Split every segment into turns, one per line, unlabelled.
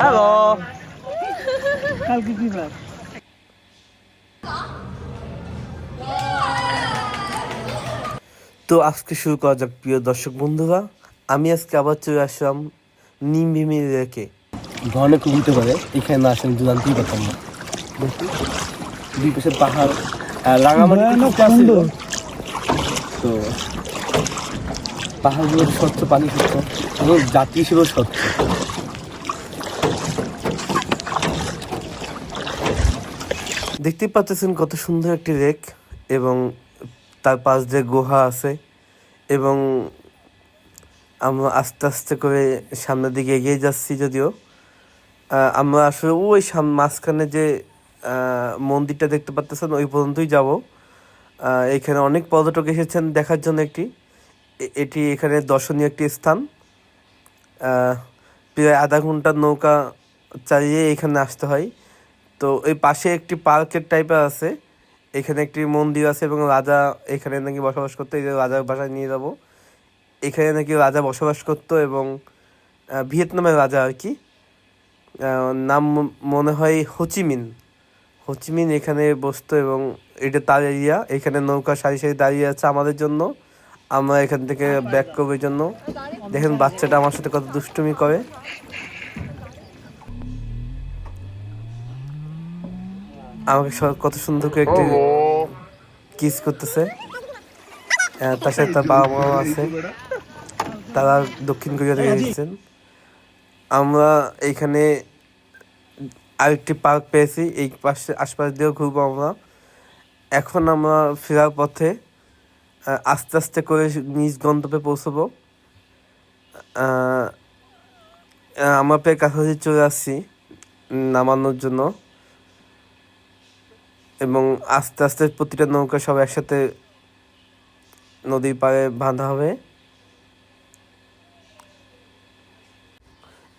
Hello
কালকে কি বার?
তো আজকে শুরু করা যাক প্রিয় দর্শক বন্ধুরা। আমি আজকে আবার চলে আসলাম নিম ভিমির রেখে। খুব হতে পারে এখানে না আসেন দু জানতেই পারতাম না দুই পাশে পাহাড় রাঙামাটি। তো পাহাড়গুলো স্বচ্ছ পানি স্বচ্ছ এবং জাতি হিসেবেও স্বচ্ছ। দেখতেই পাচ্ছেন কত সুন্দর একটি রেক এবং তার পাশ দিয়ে গুহা আছে এবং আমরা আস্তে আস্তে করে সামনের দিকে এগিয়ে যাচ্ছি যদিও। আমরা আসলে ওই মাঝখানে যে মন্দিরটা দেখতে পাচ্ছেন ওই পর্যন্তই যাব। এখানে অনেক পর্যটক এসেছেন দেখার জন্য একটি। এটি এখানে দর্শনীয় একটি স্থান। প্রায় আধা ঘণ্টার নৌকা চালিয়ে এখানে আসতে হয়। তো এই পাশে একটি পার্কের টাইপের আছে। এখানে একটি মন্দির আছে এবং রাজা এখানে নাকি বসবাস করতো। এই যে রাজার বাসায় নিয়ে যাব। এখানে নাকি রাজা বসবাস করতো এবং ভিয়েতনামের রাজা আর কি। নাম মনে হয় হোচিমিন হোচিমিন এখানে বসতো এবং এটা তার এরিয়া। এখানে নৌকা সারি সারি দাঁড়িয়ে আছে আমাদের জন্য। আমরা এখান থেকে ব্যাক করব এই জন্য। দেখেন বাচ্চাটা আমার সাথে কত দুষ্টুমি করে। আমাকে কত সুন্দর করে একটি কিস করতেছে। তার সাথে তার বাবা মাও আছে। তারা দক্ষিণ কোরিয়া থেকে এসেছেন। আমরা এইখানে আরেকটি পার্ক পেয়েছি এই পাশে আশপাশ দিয়েও ঘুরবো আমরা। এখন আমরা ফেরার পথে আস্তে আস্তে করে নিজ গন্তব্যে পৌঁছবো। আমার প্রায় কাছাকাছি চলে আসছি নামানোর জন্য। এবং আস্তে আস্তে প্রতিটা নৌকা সব একসাথে নদীর পাড়ে বাঁধা হবে।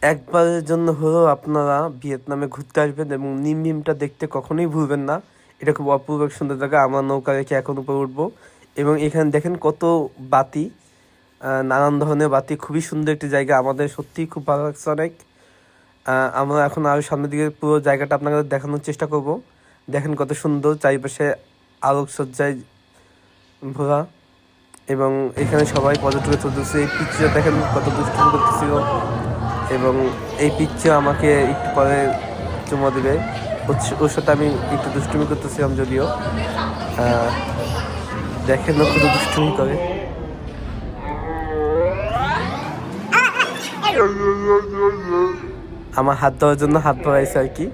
একবারের জন্য হলেও আপনারা ভিয়েতনামে ঘুরতে আসবেন এবং নিম নিমটা দেখতে কখনোই ভুলবেন না। এটা খুব অপূর্ব সুন্দর জায়গা। আমার নৌকা রেখে এখন উপরে উঠবো এবং এখানে দেখেন কত বাতি নানান ধরনের বাতি। খুবই সুন্দর একটি জায়গা। আমাদের সত্যিই খুব ভালো লাগছে অনেক। আমরা এখন আরও সামনের দিকে পুরো জায়গাটা আপনাদের দেখানোর চেষ্টা করব। দেখেন কত সুন্দর চারিপাশে আলোকসজ্জায় ভরা এবং এখানে সবাই পর্যটকে চলতেছে এই পিকচার দেখেন কত দুষ্টুমি করতেছিল এবং এই পিকচার আমাকে একটু পরে চুমা দেবে। ওর সাথে আমি একটু দুষ্টুমি করতেছিলাম যদিও। দেখেন ও কত দুষ্টুমি করে। আমার হাত ধরার জন্য হাত বাড়াইছে আর কি।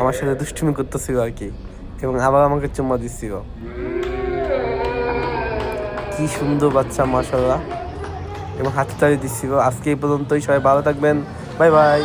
আমার সাথে দুষ্টুমি করতেছিল আর কি, এবং আবার আমাকে চুম্মা দিচ্ছিল কি সুন্দর বাচ্চা মাসাল্লাহ এবং হাতে তাড়িয়ে দিচ্ছিল আজকে এই পর্যন্তই, সবাই ভালো থাকবেন। Bye bye.